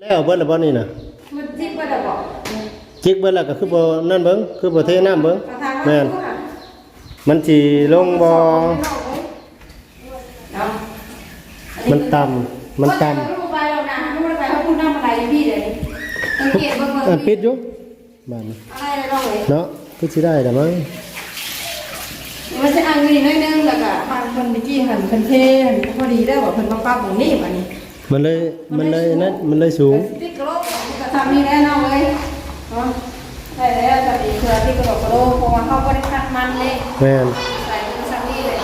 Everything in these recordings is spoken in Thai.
แล้วเบิดแล้วบ่นี่น่ะมันจิ๊บไปแล้วบอกจิกเบิดแล้วก็คือบ่นั่นเบิ่งคือบ่เทน้ำเบิ่งประธานว่าแม่นผู้ค่ะมันสิลงบ่เนาะมันต่ำมันต่ำไม่ไปแล้วนะไม่ไปเขาพูดน้ำอะไรพี่เดี๋ยวนี้สังเกตเบิ่งเบิ่งอะปิดอยู่บ้านนี้อะไรเราเลยเนาะคือสิได้แต่มั้งมันจะอังนี่น้อยนึงแล้วก็บางคนเมื่อกี้หันเพิ่นเทหันพอดีได้ว่าเพิ่นมาปรับตรงนี้บัดนี้ มันเลยมันเลยนั่นมันเลยสูงติ๊กกระโหลกก็ทำนี่แน่นอนเลยเนาะได้แล้วจะดีเพื่อติ๊กกระโหลกกระโหลกเพราะว่าเขาบ่ได้คัดมันเลยแม่นใส่มือสักนี่เลย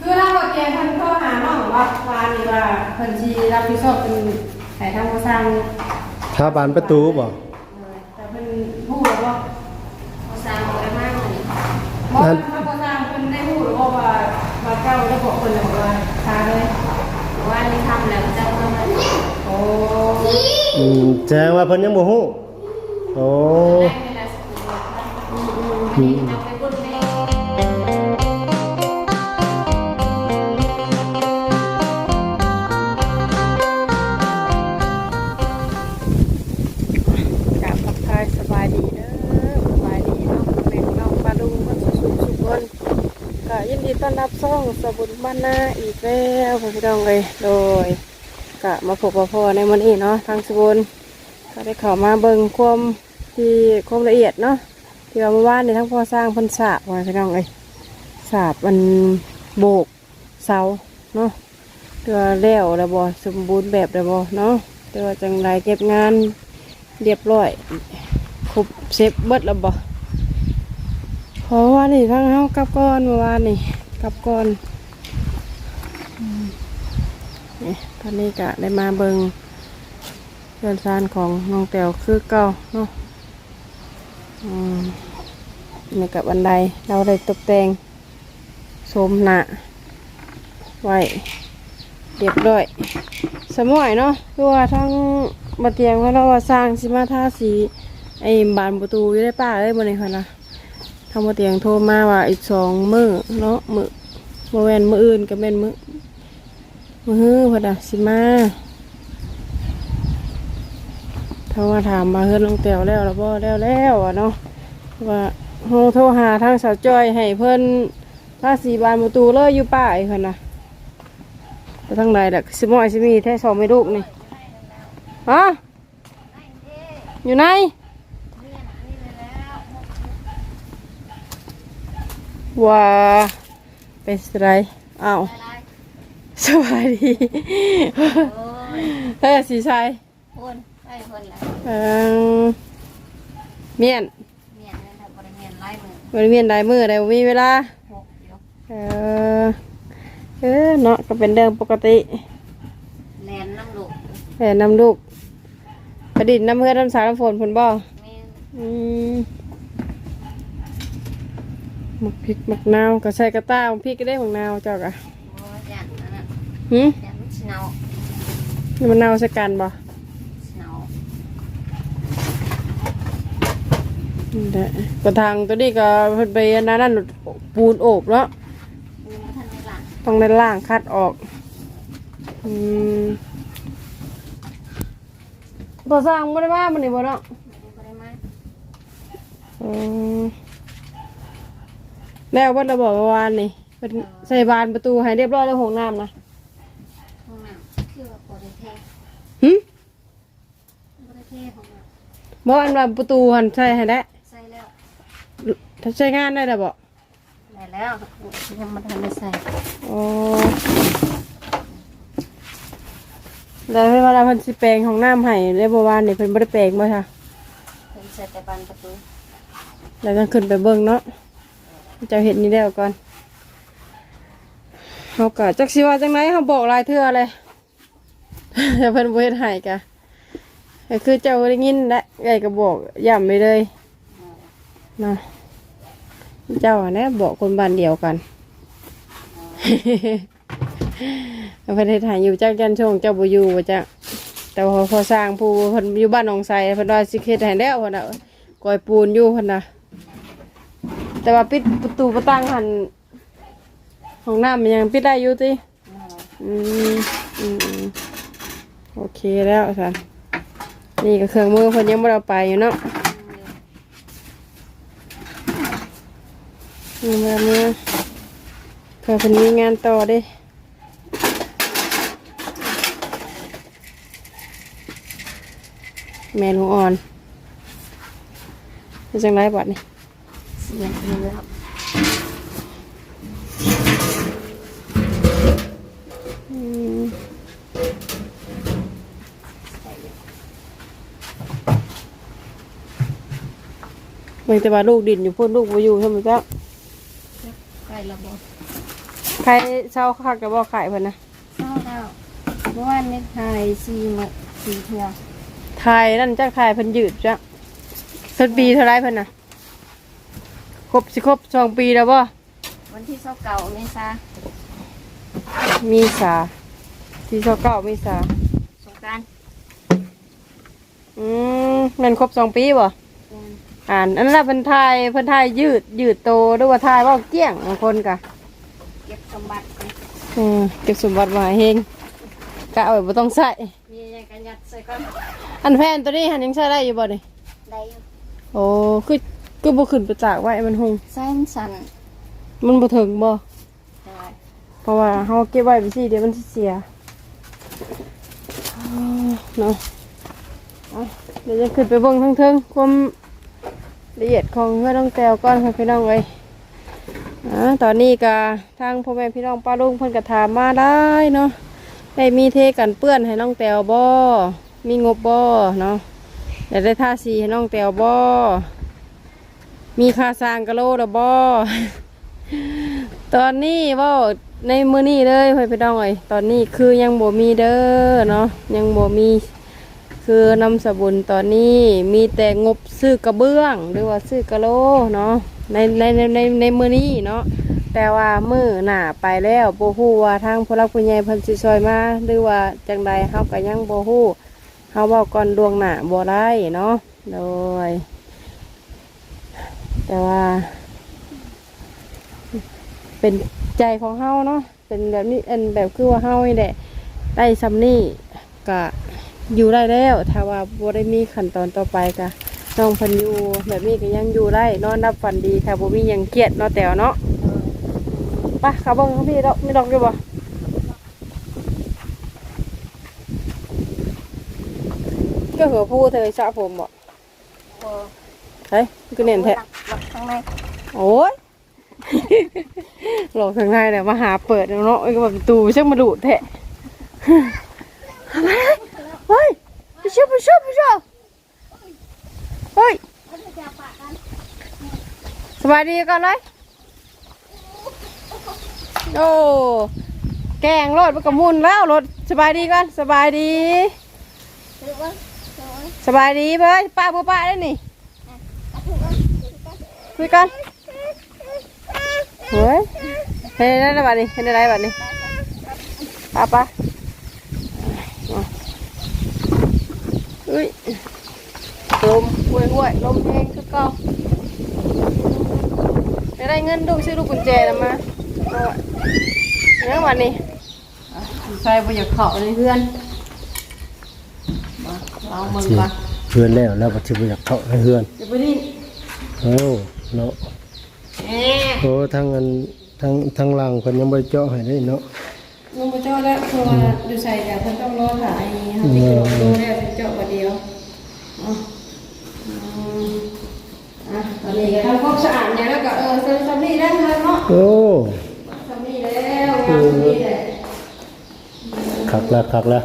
คือถ้าว่าแกเพิ่นเข้าหาน้องว่าวานนี่ว่าเพิ่นสิรับผิดชอบเป็นให้ทางผู้สร้างถ้าบานประตูบ่แต่เพิ่นฮู้แล้วว่าผู้สร้างบ่ได้มาเลย อืมแจ้งว่าเพิ่นยังบ่ฮู้โอ้อืมๆอันนี้เอาไปเบิ่งแม่กราบทักทายสบายดีเด้อสบายดีเนาะแม่น้องปลาลุงมันสุขสุขคนก็ยินดีต้อนรับซ่องสบุญบ้านนาอีกแล้วพี่น้องเลยโดย ก็มาพบกับพ่อในวันนี้เนาะทางสบุญก็ได้เข้ามาเบิ่งความที่ความละเอียดเนาะที่ว่าเมื่อวานนี่ทั้งพ่อสร้างพันสาบว่าพี่น้องเลยสาบมันโบกเสาเนาะตัวแล้วแล้วบ่สมบูรณ์แบบแล้วบ่เนาะต่ว่าจังไรเก็บงานเรียบร้อยครบเซฟเบิดแล้วบ่เพราะว่านี่ทั้งเฮากลับก่อนเมื่อวานนี่กลับก่อน นี่ตอนนี้ก็ได้มาเบิงเพื่อนซานของน้องแต๋วคือเก่าเนาะอืมนี่กับบันไดเราได้ตกแต่งโสมหนะไว้เรียบร้อยสมอยเนาะคือว่าทั้งมาเตียงเขาเราว่าสร้างสิมาทาสีไอ้บานประตูอยู่ได้ป้าเอ้ยบนนี้ค่ะนะทางมาเตียงโทรมาว่าอีกสองมือเนาะมือมาแวนมืออื่นก็เป็นมือ มือฮื้อพอดะสิมาถ้าว่าถามมาเฮือนลงเตียวแล้วแล้วบ่แล้วแล้วอะเนาะว่าโทรโทรหาทางสาวจ้อยให้เพิ่นทาสีบานประตูเลยอยู่ป้าอีกค่ะนะไปทางใดล่ะสิมอยสิมีแท้สองไม่ลูกนี่ฮะอยู่ไหนว้าเป็นไรอ้าว สวัสดีเฮ้ยสีชัยคนไอ้คนละเอ่อเมียนเมียนนั่นทำบริเวณไล่มือวันเมียนได้มือได้บ่มีเวลา หกอยู่เออ เออเนาะก็เป็นเรื่องปกติแลนน้ำลูกแต่นำลูกประดิษฐ์น้ำเพื่อนน้ำสารน้ำฝนผลบ่แม่อืมหมักพริกหมักนาวก็ใส่กระต้าหมักพริกก็ได้ของนาวเจ้ากะบัวยันนั่น น่ะหืมยันสนาวนี่มันนาวใส่กันบ่สนาวนี่แหละกระทางตัวนี้ก็เพิ่นไปอันนั้นนั่นปูนโอบเนาะปูนทันในหลังต้องในล่างคัดออกอืมพอสร้างบ่ได้มามันนี่บ่เนาะบริมาอืมแล้ววัดเราบอกว่าวานนี่เพิ่นใส่บานประตูให้เรียบร้อยแล้วห้องน้ำนะ ห้องน้ำคือว่าบริเท หึบริเทห้องน้บ่อันว่าประตูหันใส่ให้ได้ำใส่แล้วถ้าใช้งานได้แล้วบ่ได้แล้วยังมาทันได้ใส่โอ้แล้วเวลาเพิ่นสิแปลงของน้ำให้ได้บ่วานนี่เพิ่นบ่ได้แปลงบ่ค่ะเพิ่นใส่แต่บานประตูแล้วก็ขึ้นไปเบิ่งเนาะเจ้าเห็นนี่แล้วก่อนเฮาก็จักสิว่าจังไดเฮาบอกหลายเทื่อเลย แต่เพิ่นบ่เฮ็ดให้กะก็คือเจ้าได้ยินและไอ้ก็บอกย้ำไปเลยเนาะเจ้าอะนะบอกคนบ้านเดียวกันเพิ่นเฮ็ดให้อยู่จักจันช่วงเจ้าบ่อยู่ว่าจักแต่ว่าพอสร้างผู้เพิ่นอยู่บ้านหนองไสเพิ่นว่าสิเฮ็ดให้แล้วเพิ่นน่ะก่อยปูนอยู่เพิ่นน่ะแต่ว่าปิดประตูประตังหันห้องน้ำมันยังปิดได้อยู่ติอืมอืม โอเคแล้วสันนี่ก็เครื่องมือเพิ่นยังไม่เอาไปอยู่เนาะนี่แบบนี้เพื่อเพิ่นมีงานต่อด้แม่ลูกอ่อนเป็นจังไรบัดนี่เสียงเรืออื มื่อแต่ว่าลูกดินอยู่พุ่นลูกมาอยู่ใช่ไหมจ๊ะใกล้ระบบใครเช่าคักกับบ่ขายเพิ่นนะเศร้าแล้วเมื่อวานนี้ไทยซีมาซีเทือทายนั่นจักทายเพิ่นยืดจ้ะเพิ่นปีเท่าไรเพิ่นน่ะครบสิครบสองปีแล้วบ่วันที่เศร้าเก่าเมษามีสาที่เจ้าเก้ามีสาสงกรารอืมแม่นครบสองปีบ่ อ่านอันนั้นนะเพิ่นทายเพิ่นทายยืดยืดโตหรือว่าทายเว่าเกี้ยงบางคนกะเก็บสมบัติกันอืมเก็บสมบัติมาให้เฮงกะเอาไว้บ่ต้องใส่มีอะไรกันยัดใส่ก้อนอันแพนตัวนี้หันยังใช้ได้อยู่บ่นี่ได้อยู่โอ้คือคือบ่ขึ้นไปจากไว้มันหงไส้มันสั่นมันบ่ถึงบ่ได้เพราะว่าเฮาเก็บไว้ไปสิเดี๋ยวมันสิเสียอืมเนาะเอาเดี๋ยวจะขึ้นไปเบิ่งเทิงๆความ ละเอียดของเพื่อนน้องแตวก่อนค่ะพี่น้องเอ้ยอ่าตอนนี้ก็ทางพ่อแม่พี่น้องป้าลุงเพิ่นก็ถามมาได้เนาะได้มีเทกันเปื้อนให้น้องแตวบ่มีงบบ่เนาะอยากได้ท่าสีให้น้องแตวบ่มีค่าสร้างกะโลดบ่ตอนนี้เว่ในมือนี้เลยเพื่อนพี่น้องเอ้ยตอนนี้คือยังบ่มีเด้อเนาะยังบ่มี คือนำสบุนตอนนี้มีแต่งบซื้อกระเบื้อง หรือว่าซื้อกระโหลเนาะในในในในในมือนี้เนาะแต่ว่ามือหน้าไปแล้วโบ่ฮู้ว่าทางผู้รักผู้ใหญ่เพิ่นสิซอยมาหรือว่าจังใดเฮาก็ยังโบ่ฮู้เฮาเว้าก่อนล่วงหน้าบ่ได้เนาะโดย แต่ว่า เป็นใจของเฮาเนาะเป็นแบบนี้อันแบบคือว่าเฮานี่แหละได้ซำนี่ก็ อยู่ได้แล้ว ถ้าว่าบ่ได้มีขั้นตอนต่อไปก็น้องเพันอยู่แบบนี้ก็ยังอยู่ได้นอนรับฝันดีถ้าบ่มีหยังเครียดเนาะแต่วเนาะไปเขับเบิ่งของพี่ดอกมีดอกอยู่บ่ก็หัวผู้เธอสระผมบ่โอ้เฮ้ยคือเน่นแท้หลักข้างในโอ้ย หลอกทางในเนี่ยมาหาเปิดเนาะไอ้ก็แบบประตูช่างมาดุแทะ มาเลยเฮ้ยไป ช่วยไปช่วยไปช่วยเฮ้ยสบายดีก่อนเลยโอ้แกงรถมันกระมุนแล้วรถสบายดีก่อนสบายดีสบายดีเบ้ยป้าป้าป้าได้นี่คุยกันเฮ้ยเห็นได้แล้วบัดนี้เห็นได้ไรบัดนี้ป้าป้า อุ้ยลมห่วยห่วยลมแห้งคือเก่าจะได้เงินดูซื้อลูกกุญแจนะมาเอาไว้เนี่ยวันนี้ใส่ไปอยากเข่าในเพื่อนมาลองมึงสิก่อนเพื่อนแล้วแล้วก็สิบ่อยากเข้าให้เพื่อนเดี๋ยวไปนี่โอ้เนาะแหมโอ้ทางอันทางทางหลังเพิ่นยังบ่ได้เจาะให้ได้เนาะ ลุงไปเจาะแล้วคือว่าดูใส่แต่เพิ่นต้องรอถ่ายเขาจะกระโดดดูแล้วจะเจาะประเดียวอ๋ออืมอะตอนนี้ก็ทำความสะอาดเนี่ยแล้วก็เออเซ็นสำนีได้เลยเนาะโอ้สำนีแล้วงานสำนีแหละคักแล้วคักแล้ว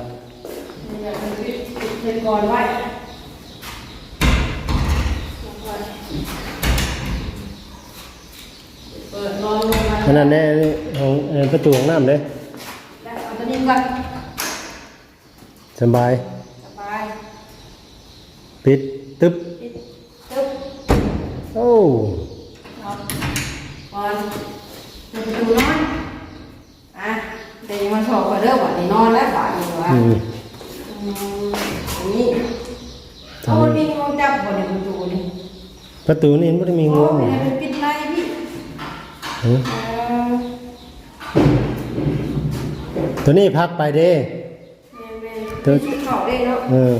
นี่แหละเป็นวิธีเทนก่อนไว้เปิดนอนลงมาอันนั้นแน่ของเอ่อประตูห้องน้ำเด้แล้ว เอาตัวนี้ก่อนสบายสบายปิดตึ๊บปิดตึ๊บโอ้ก่อนก่อนเปิดประตูนอนอะเดี๋ยวมาสอบกันเด้อวันนี้นอนแล้วบ่ายอยู่อะอืมอืมอันนี้เอามันมีงูจับบ่ในประตูนี่ประตูนี่บ่ได้มีโอ้งูยมันปิดไรพี่ เออ เออ ตัวนี้พักไปเด้แม่นๆเป็นชุดเขาเด้เนาะเออ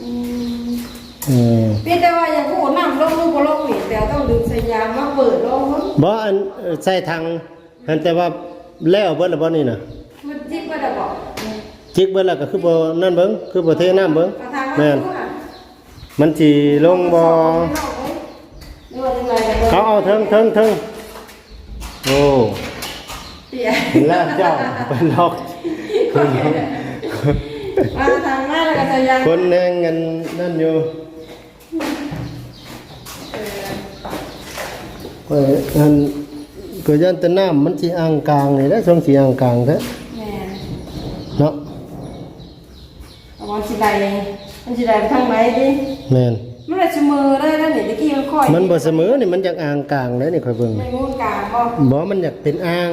อืมเออเพียงแต่ว่าอย่างผู้น้ำลงลูกบ่ลงนี่แต่ต้องดึงสายยางมาเปิดลงมันบ่อันเอ่อใส่ทางอันแต่ว่าแล้วเบิดแล้วบ่นี่น่ะมันจิบบ่ได้บอกจิกเบิดแล้วก็คือบ่นั่นเบิ่งคือบ่เทน้ำเบิ่งกระทางแม่นมันมันสิลงบ่หรือว่าจังไรกันเขาเอาเทิงเทิงเทิง โอ้เปียแล้วเจ้าเป็นล็อกมาทางหน้าแล้วก็สายยางคนแหงกันนั่นอยู่เอออันก็ยันแต่น้ำมันสิอ่างกลางนี่แหละช่วงสิอ่างกลางแท้แม่เนาะเอามาสิได้มันสิได้ไปทางไหนดิแม่น มันได้เสมอได้แล้วนี่ตะกี้มันค่อยมันบ่เสมอนี่มันอยากอ่างกลางเลยนี่ค่อยเบิ่งไม่งูกลางบ่บ่มันอยากเป็นอ่าง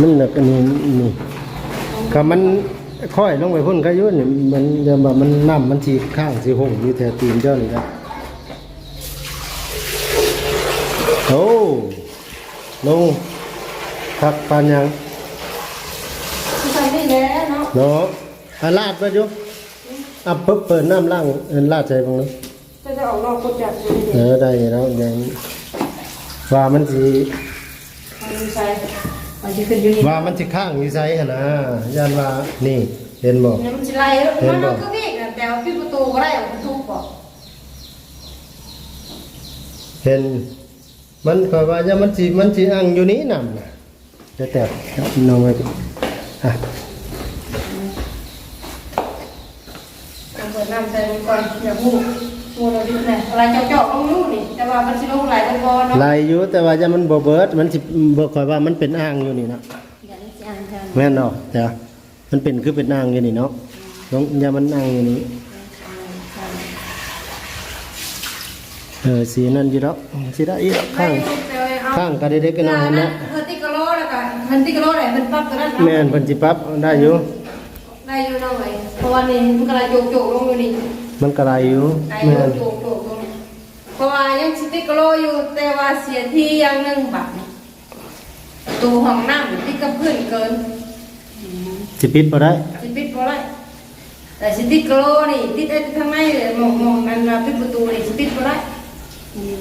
มันอยากอันนี้นี่ก็มันค่อยลงไปพุ่นก็อยุ่นี่มันจะแบบมันน้ำมันสีข้างสีหงอยู่แถวตีนเจ้านี่ครับโอ้ลงพักปานยังสิทำได้แล้ว เนาะเนาะอาลาดไปอยู่อะเปิดเปิดน้ำล่างเอิ้นลาดใจบ้างเนาะจะจะออกนอกกดจับอยู่เอนี่อได้แล้วยังว่ามันสิมันใส่มันสิขึ้นอยู่นี่ว่ามันสิข้างอยู่ไสหั่นนะย่านว่านี่เห็นบ่เนี่ยมันสิไล่แล้วมันเอาก็วิ่งน่ะแต่ว่าปิดประตูก็ได้เอาประตูบ่เห็นมันก็ว่าอย่ามันสิมันสิอังอยู่นี้นำน่ะจะแตกน้องไว้ดิอะ เอาเปิดน้ำใส่มันก่อนอย่าพูดพูดเราดิแน่อะไรเจาะๆลงนู่นนี่ แต่ว่ามันสิลงไหลกันบ่เนาะลายอยู่แต่ว่าอย่ามันบ่เบิด มันสิบ่ค่อยว่ามันเป็นอ่างอยู่นี่นะอย่าได้สิอ่านเชิญแม่นเนาะจ้ะมันเป็นคือเป็นอ่างอยู่นี่เนาะลงอย่ามันอ่างอยู่นี่เออสีนั่นอยู่ดอกสิได้อีกดอกข้างข้างก็ได้เด็กก็น้อยนะเออติกะโลแล้วก็มันติกะโลได้มันปรับตัวนั้นแม่นเพิ่นสิปรับได้อยู่ะว่านี่มันกำลังโจกๆลงอยู่นี่มันก็ได้อยู่ได้แม่นโจกๆลงเพราะว่ายังสิติกะโลอยู่แต่ว่าเสียที่อย่างหนึงบัดนี้ตูห้องน้ำติดกับพื้นเกินสิปิดบ่ได้สิปิดบ่ได้แต่สิติกะโลนี่ติดไอ้ข้างในเลยมองมองนั่นน่ะปิดประตูนี่สิปิดบ่ได้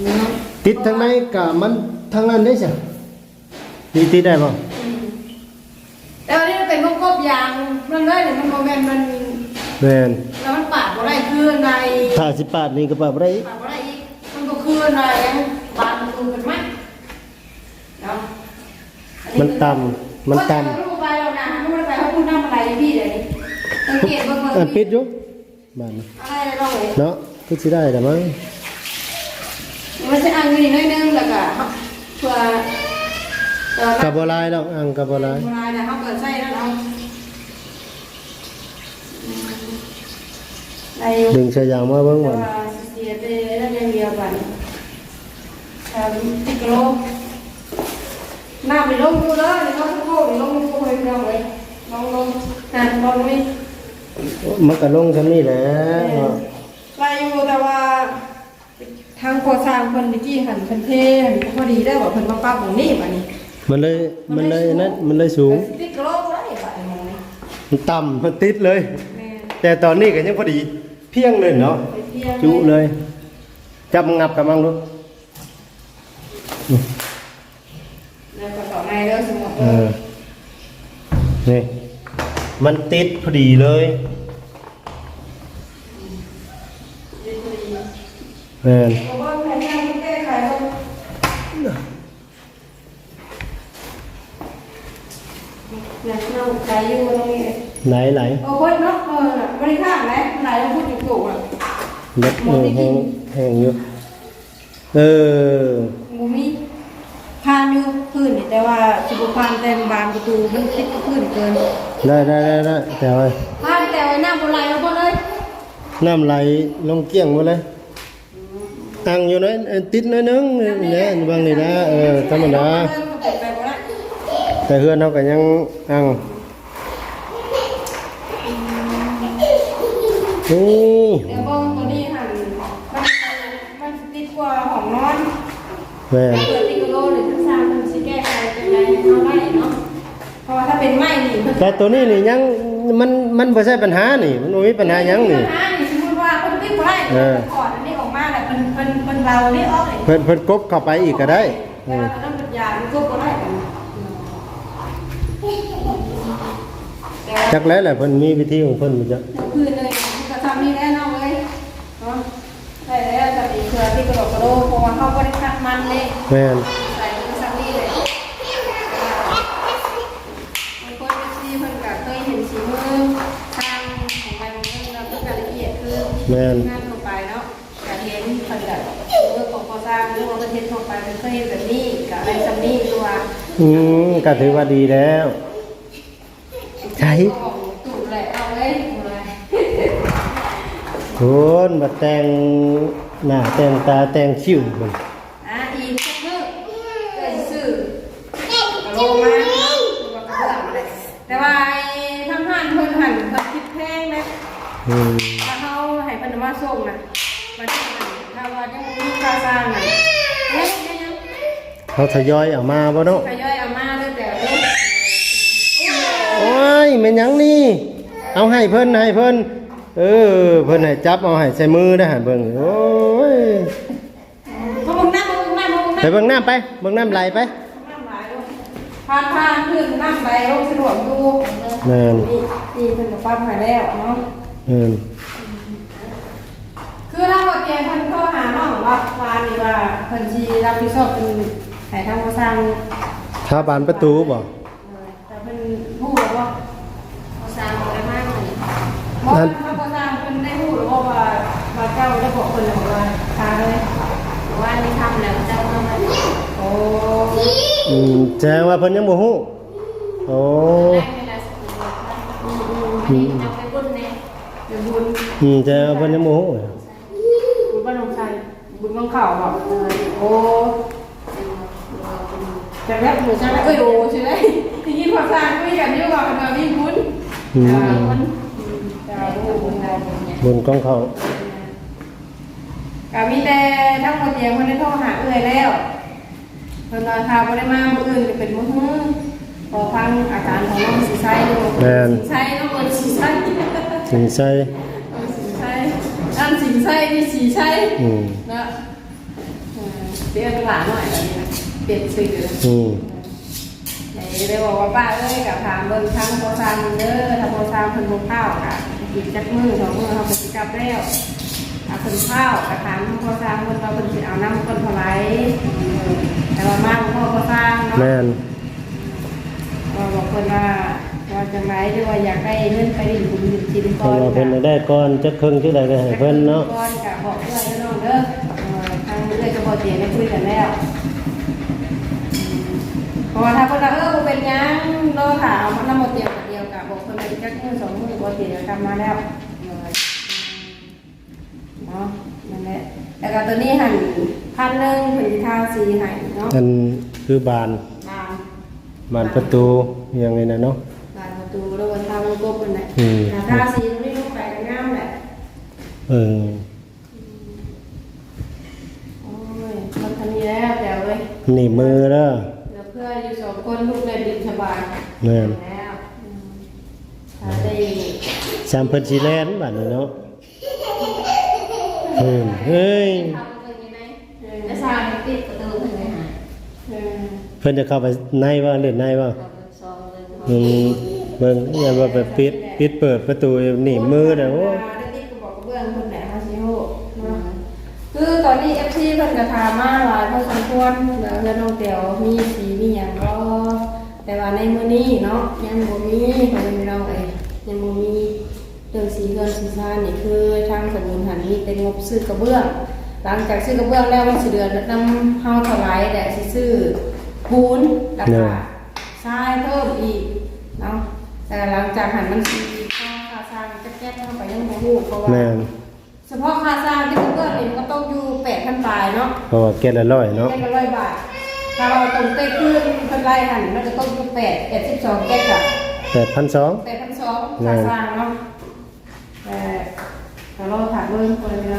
เนาะติดทางในก็มันทางนั้นได้จ้ะนี่ติดได้บ่แต่ว่านี่มันเป็นพวกกบยางมันเลยเนี่ยมันโมเมนต์มัน แม่นแล้วมันปาดบ่ได้คือในถ้าสิปาดนี่ก็ปาดบ่ได้อีกปาดบ่ได้อีกมันก็คือในยังบานประตูเป็นไหมเนาะอัมันต่ำมันต่ำเพราะว่าเราไปเรานะมันไม่ได้ไปเขาพูดน้ำอะไรพี่เดี๋ยวนี้สังเกตเบิ่งเบิ่งอันปิดอยู่บ้านนี้อะไรเราเลยเนาะคือสิได้แต่มั้งมันจะอ่างอยู่นิดนึงแล้วก็เพื่อเอ่อกับบ่ลายดอกอังกับบ่ลายเวลาเนี่ยเขาเกิดใส่แล้วเอาใดึงใส่ยางมาเบิ่งแต่ก่อนว่าเสียไปแล้วยังเดียวกันทำติกโลหน้าไปลงดูเลยเขาทุกคนลงดูให้เราเลยลงลงนั่นลงนี่มันก็ลงซำนี้แหละไปอยู่แต่ว่าทางโคสร้างคนตะกี้หันเพิ่นเทหันพอดีได้ว่าเพิ่นมาปรับตรงนี้บัดนี้ มันเลยมันเลยนั่นมันเลยสูงติดโลกได้บัดนี้มันต่ำมันติดเลยแม่แต่ตอนนี้ก็ยังพอดี เพียงเลยเนาะไปเที่ยวจุเลยจับงับกับมังดูแล้วก็ต่อในเด้อสมมุติเออนี่มันติดพอดีเลยแม่นเพราะว่าแผนงานมันแก้ไขเขาเนี่ยเราใจอยู่ตรงนี้ ไหนไหลโอ้ยเนาะเออน่ะบริข้างไหนไหนเราพูดอยู่ถูกอะเล็ดเออแห้งแห้งอยู่เออหมูมีพานอยู่พื้นนี่แต่ว่าสุขพานเต็มบานประตูมันติดกับพื้นเกินได้ได้ได้ได้แต่ว่าพานแต่ว่าน้ำบนไหลมาหมดเลยน้ำไหลลงเกลี้ยงหมดเลยตั้งอยู่น้อยเออติดน้อยนึงเนี่ยบางนี่นะเออธรรมดาไปบ่ได้แต่เฮือนเขาก็ยังอัง นี่เดี๋ยวเบิ่งตัวนี้หั่นมันมันติดของนอนแม่นเปิดติกโลหรือทั้งสามมันสิแก้ไขจังไดเอาได้เนาะเพราะว่าถ้าเป็นไม้นี่มันแต่ตัวนี้นี่ยังมันมันบ่ใช่ปัญหานี่ มันบ่มีปัญหาหยังนี่ปัญหานี่สมมุติว่าเพิ่นวิ่งบ่ได้เออถอดอันนี้ออกมาแล้วเพิ่นเพิ่นเพิ่นเรานี่ออกเลยเพิ่นเพิ่นกบเข้าไปอีกก็ได้แต่ว่าต้องเป็นยามันก็บ่ได้กันแต่ว่าจักแล้วแหละเพิ่นมีวิธีของเพิ่นมันจะคืนเลยก็ทำ นี่แน่นอนเลยเนาะใช่แล้วจะมีเครือที่กระโดดกระโดดเพราะว่าเขาก็ได้คัดมันเลยแม่นใส่เป็นซักนี่เลยบางคนที่เพิ่นก็เคยเห็นสีมือทางของใบของเพิ่นแล้วเพิ่นก็ละเอียดคือแม่นงานลงไปเนาะก็เห็นเพิ่นก็เมื่อของพอสร้างหรือว่าประเทศทั่วไปเพิ่นเคยเห็นแบบนี้ก็อะไรซัมนี่ตัวอืมก็ถือว่าดีแล้วใช่ ของตู่แหละเอาเลยเอาเลย คุณมาแต่งหน้าแต่งตาแต่งคิ้วมันอะอีกสักมื้อก็สิซื้อกะโลมาเนาะหรือว่ากระเบื้องอะไรแต่ว่าไอ้ทางห้านเพิ่นหั่นเพิ่นคิดแพงนะอืมถ้าเขาให้เพิ่นมาส่งนะมันจะถ้าว่ายังบ่มีค่าสร้างน่ะเฮ้ยยังยังเขาทยอยเอามาบ่เนาะทยอยเอามาเด้อแต่เด้อโอ้ยแม่นหยังนี่ เอาให้เพิ่นให้เพิ่น เออเพิ่นให้จับเอาให้ใส่มือได้หั่นเบิ่งโอ้ยเขาบอกน้ำเขาบอกน้ำเขาบอกไปน้ำเบิ่งน้ำไปเบิ่งน้ำไหลไปน้ำหลายลูกผ่านผ่านขึ้นน้ำไปลงสะดวกดูแม่นนี่นี่เพิ่นก็ปั๊มให้แล้วเนาะเออคือถ้าว่าแกเพิ่นเข้าหาน้องว่าฟานนี่ว่าเพิ่นสิรับผิดชอบเป็นให้ทางผู้สร้างถ้าบานประตูบ่เออแต่เพิ่นฮู้แล้วว่าผู้สร้างบ่ได้มากนี่บ่ว่าถ้าผู้สร้างเพิ่นได้ฮู้แล้วว่าว่าว่าเจ้าได้บอกเพิ่นแล้วว่าทาเลยว่านี่ทำแล้วเจ้ามาโอ้ อืมแจ้งว่าเพิ่นยังบ่ฮู้โอ้ได้เวลาสิอืมๆอันนี้จะไปบุญแน่เดี๋ยวบุญอืมแจ้งว่าเพิ่นยังบ่ฮู้บุญบ้านหนองชัยบุญบังเข่าบอกโอ้แต่แรกหนูจะเอ้ยโอ้ใช่ไหมที่ยินภาษาคุยกันนี่ว่ากันมีบุญอืมบุญแต่บุญบุญเราบุญเนี่ย บุญของเขา ก็มีแต่ทั้งหมดเดียวคนได้โทรหาเอื้อยแล้ว เพิ่นว่าถ้าบ่ได้มามื้ออื่นก็เป็นมื้อฮื้อพอฟังอาการของน้องสีไส้ดูสีไส้น้องคนสีไส้สินใส่สีไส้อันสีไส้นี่สีไส้อืมนะเออเดี๋ยวหลานหน่อยแบบนี้นะเปลี่ยนสื่อ อืมไหนเลยบอกว่าป้าเอ้ยกับถามเบิ่งทั้งโพซามเด้อถ้าโพซามเพิ่นบ่ข้าวกะกินจักมือสองมือเฮาก็สิกลับแล้ว ถ้าเพิ่นข้าวกะถามโพซามเพิ่นว่าเพิ่นสิเอาน้ำเพิ่นเท่าไหร่เออแต่ว่ามาบ่พอโพซามเนาะแม่นก็บอกเพิ่นว่าว่าจังไดหรือว่าอยากได้เงินไปดินบุญดินจินเพก่อราะนว่าเพิ่นน่ะได้ก่อนจักครึ่งจักใดก็ให้เพิ่นเนาะก่อนกะบอกเพื่อนเด้อน้องเด้อเออทางเอื้อยก็บ่เตียงได้คุยกันแล้วเพราะว่าถ้าคนละเออบ่เป็นหยังรอถามมันนำหมดเดียวกับเดียวกับบอกคนละอีกจักมือสองมือบ่เดียวกลับมาแล้ว เนาะนั่นแหละแล้วก็ตัวนี้หั่นพันหนึงเพิ่นสิทาสีให้เนาะอันคือบานบานบานประตูอยังไงนะเนาะบานประตูแล้วก็ทาวงกบนั่นแหละอืมถ้าทาสีตรงนี้ลงไปก็งามแหละเออโอ้ยมันทำนี้แล้วแต่เว้ยหนีบมือเด้อเหลือเพื่ออยู่สองคนลูกได้ดินสบายแม่นแล้วอืมถ้าได้สามเพิ่นสิแล่นบาดนี้เนาะ เพิ่นเฮ้ยทำเป็นยังไงแล้วสร้างปิดประตูถึงไหนหายเออเพิ่นจะเข้าไปในว่าเล่นในว่าเราเป็นซองเลยอืมเบิ่งอย่าว่าไปปิดปิดเปิดประตูหนีบมือน่ะโอ้ได้ติดกระบอกกระเบื้องคนไหนฮะชิโร่เนาะคือตอนนี้เอฟซีเพิ่นกระทามาหลายพอสมควรแล้วเงินน้องเตียวมีสีมีอย่างก็แต่ว่าในมื้อนี้เนาะยังบ่มีเพิ่นไม่เราเอ้ยยังบ่มี เรื่องสีเงินสีซ่านนี่คือทางสมุนหันมีเป็นงบซื้อกระเบื้อง หลังจากซื้อกระเบื้องแล้วมันสิเดือนนำเฮาเท่าไหร่แต่สิซื้อปูนราคาทรายเพิ่มอีกเนาะแต่หลังจากหันมันสิค่าค่าสร้างแก๊กๆเข้าไปยังบ่ฮู้เพราะว่าแม่นเฉพาะค่าสร้างที่กระเบื้องนี่มันก็ต้องอยู่8,000ปลายเนาะเพราะว่าเก็ดละร้อยเนาะแก๊กละร้อยบาทถ้าเราตรงเต้ขึ้นเพิ่นไล่หันมันก็ต้องอยู่8 82แก๊กอะ8,200 8,200ค่าสร้างเนาะ แต่เราถักเรื่อ 네, 별로 다른 거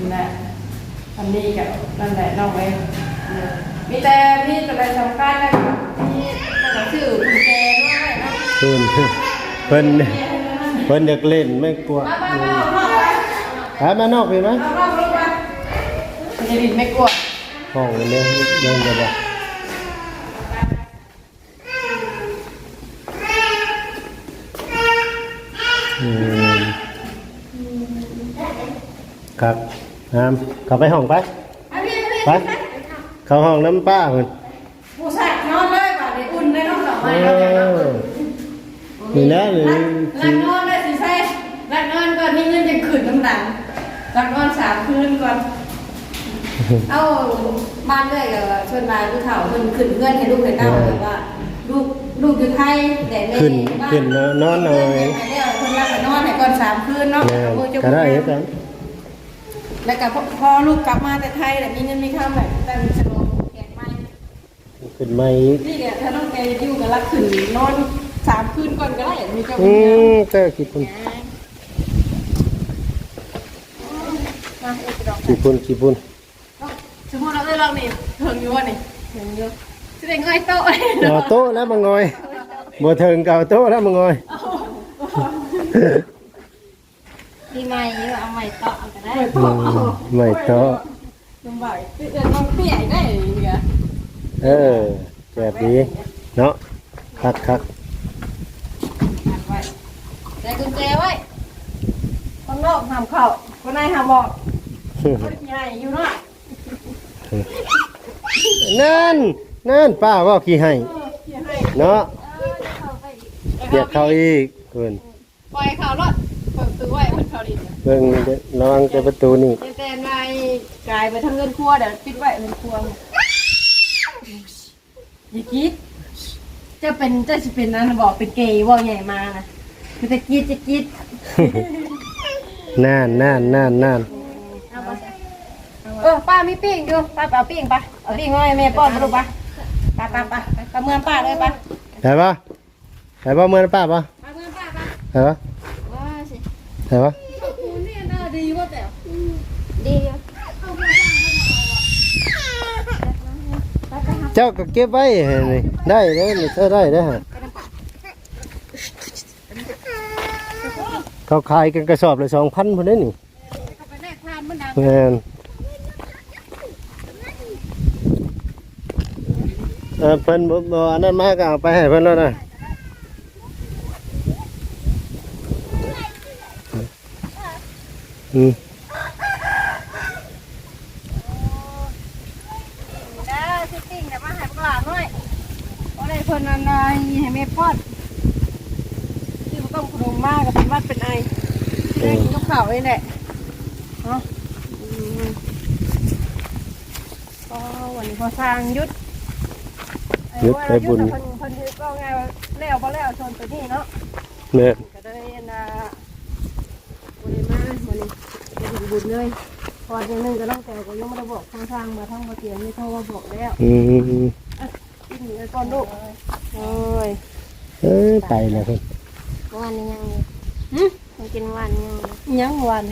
는 แหละทำนี่กับนั่นแหละน้องเองมีแต่มีแต่ไปสำคัญนะครับมีแต่ชื่อคุณแจด้วยนะเพิ่นเพิ่นเพิ่นอยากเล่นไม่กลัวมามามาหามานอกพี่มั้ยมานอกลงมาจะดินไม่กลัวห้องนี้เดินไปบ่ ครับน้ำเข้าไปห้องไปอันนี้อันนี้ไป เข้าห้องน้ำป้าเพิ่นผู้ชายนอนเลยแบบนี้อุ่นเลยน้องสาวเอไม่เราจะนอนอนี่นะหรือหลังนอนเลยสิใช่หลังนอนก่อนนี่เงินจะขึ้นน้ำหนังหลังนอนสามคืนก่อน เอาบ้านเลยกับชวนมาลูกเฒ่าขึ้นขึ้นเพื่อนให้ลูกให้เต้าแบบว่า ลูกลูกอยู่ไทยแต่แม่ขึ้นบ้าขึ้นนอนหน่อยไปเด้อคนละก็นอนให้ก่อนสามคืนเนาะแม่เอามือจุ๊บก็ได้เหมือนกัน แล้วก็พอพอลูกกลับมาแต่ไทยแต่มีเงินมีข้าวแบบแต่มีฉลองแกงไม้ขึ้นมาอีกนี่แหละถ้าน้องแกอยู่กับรักขึ้นนอนสามคืนก่อนก็ได้มีเจ้าอืบุญเยมอะเจ้ากี่ปุ่นมาเอ็ดดอกกี่ปุ่นกี่ปุ่นสมมติเราได้ลองนี่เถิงอยู่วะนี่เถิงอยู่จะได้ง่อยโต๊ะเอาโต๊ะแล้วมางอยบ่ถึงเก่าโต๊ะแล้วมางอย ปีใหม่เอาใหม่ต่อก็ได้ง่อยอืโต๊ะมไม่โต๊ะลำบากเดี๋ยวน้องเปียกได้เนี่ยเออแบบดีเนาะคักคักหันไว้แต่กุญแจไว้ข้างนอกห้ามเข้าคนในห้ามบอกคนใหญ่อยู่เนาะนั่นนั่นป้าว่าขี้ให้เออเขียนให้เนาะเข้าไปอีกเกียกเขาอีกเพิ่นปล่อยเขารถเปิดประตูไว้เพิ่น เขาดิเบิ่งเด้อระวังแต่ประตูนี่แต่แต่นายกลายไปทางเงินครัวเดี๋ยวปิดไว้เงินครัวอย่าคิดจะเป็นจะสิเป็นนั้นบอกเป็นเกย์ว่าใหญ่มานะคือจะคิดจะคิดนั่นนั่นนั่นนั่นเอาไปเออป้ามีปิ้งอยู่ป้าไปเอาปิ้งไปเอาปิ้งมาให้แม่ป้อนมาดูปะป้าป้าป้าไปเมืองป้าเลยป้าได้ปะได้ปะเมื่อป้าปะไปเมืองป้าป้าได้ปะว่าสิได้ปะ คุณนี่น่าดีว่าแต่ ดีเจ้าก็เก็บไว้ให้นี่ได้เด้อนี่เธอได้เด้ฮะเขาขายกันกระสอบเละสองพันพอได้นี่แลกทานมันดังแมนเออเพิ่นบ่อันนั้นมากเอาไปให้เพิ่นแล้วนะอืม เด้อสิปิ้งเดี๋ยวมาให้พวกหลานหน่อยเพราะอะไรเพิ่นนานๆให้แม่ป้อนที่มันต้องขนมมากกับเป็นวัดเป็นไอที่ ได้กินกับข้าวนี่แหละเนาะอืมก็วันนี้พอสร้างยุดยุดไปบุญเพิ่นเพิ่นเฮ็ดก็ไงว่าแล้วบ่แล้วชนตัวนี้เนาะแม่นก็ได้อันน่ะบ่ได้มาวันนี้จะถึงบุญเลยพอเดือนหนึงก็ต้องแต่ก็ยังไม่ได้บอกทางทางมาทางมาเตียงนี่โทรมาบอกแล้วอืมกินเงินก่อนลูกโอ้ยเออไปแล้วเพิ่นวันนี้ยังอยู่หึยัง กินวันยังอยู่ยังวัน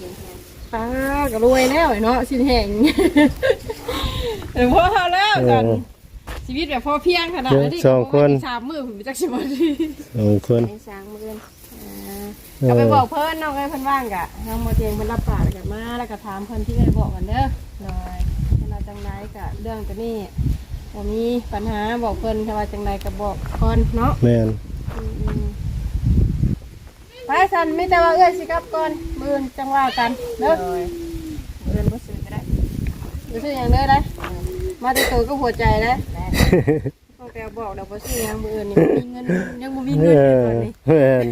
กินแทนป้าก็รวยแล้วไอ้เนาะสิ้นแห่งเออพอแล้วกันชีวิตแบบพอเพียงขนาดนั้นดิสามมือผมจักสิบ่ดีสองคนในสางมือเอก็ไปอบอกเพิ่นน้องไอ้เพิ่นว่างกะน้องโมเตียงเพิ่นรับปากแล้วกมาแล้วก็ถามเพิ่นที่ได้บอกกันเด้อหน่อยเวลาจังไดกะเรื่องตัวนี้บ่มีปัญหาบอกเพิ่นถ้าว่าจังไดก็บอกก่อนเนาะ แม่นอืมๆ ไปสันมีแต่ว่าเอ้ยสิกลับก่อนมื้ออนจังว่ากันเด้อเดินบ่ซื้อก็ได้บ่ซื้อหยังเด้อได้มาแต่ตัวก็หัวใจเด้อต้องแปลบอกเดี๋ยวบ่ซื้อหยังมื้ออื่นนี่บ่มีเงินยังบ่มีเอเงินอยู่อตอนนี้แม่น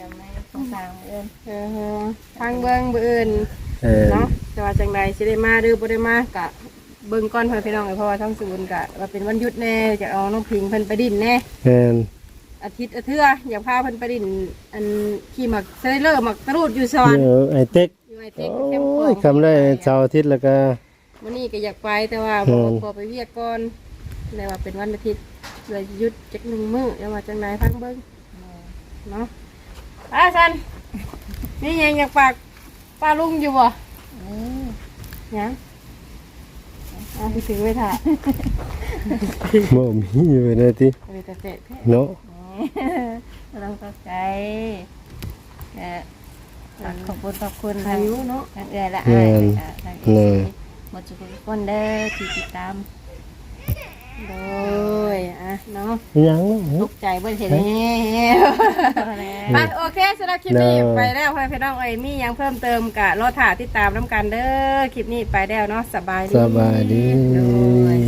ยังไม่ต้องสร้างเดินเออทางเบิ่งมื้ออื่นเออเนาะแต่ว่าจังใดสิได้มาหรือบ่ได้มากะเบิ่งก่อนเพื่อนพี่น้องเอ้ยเพราะว่าทั้งศูนย์กะว่าเป็นวันหยุดแน่จะเอาน้องพิงเพิ่นไปดินแน่แม่น อาทิตย์อาเทื่ออยากพาเพิ่นไปดินอันขี่หมักสไลเดอร์หมักตะรูดอยู่สวรรค์เดี๋ยวไอ้เต็กอยู่ไอโอเต็กแคมป์้ยคำได้เสาร์อาทิตย์แล้วก็ วันนี้ก็อยากไปแต่ว่าอืบ่มพอไปเวียกก่อนเลยว่าเป็นวันอาทิตย์เลยหยุดจักหนึ่งมื้อแล้วว่าจังใดพังเบิ่งเนาะป้าซันนี่ยังอยากฝากป้าลุงอยู่บ่เออยังอะถือไว้ถ่ายบ่มีอยู่เลยติไปแต่เตะแท้เนาะ เราต้องเข้าใจเออขอบคุณขอบคุณอาทางยุเนาะทางเอื้อและอ้ายและทางเอซีหมดทุกคนเด้อที่ติดตามโดยอะเนาะยังตกใจเบิ่นเห็นไปโอเคสำหรับคลิปนี้เนาะไปแล้วพ่อพี่น้องเอ้ยมีหยังเพิ่มเติมกะรอถ่าติดตามน้ำกันเด้อคลิปนี้ไปแล้วเนาะสบายดีสบายดีโดย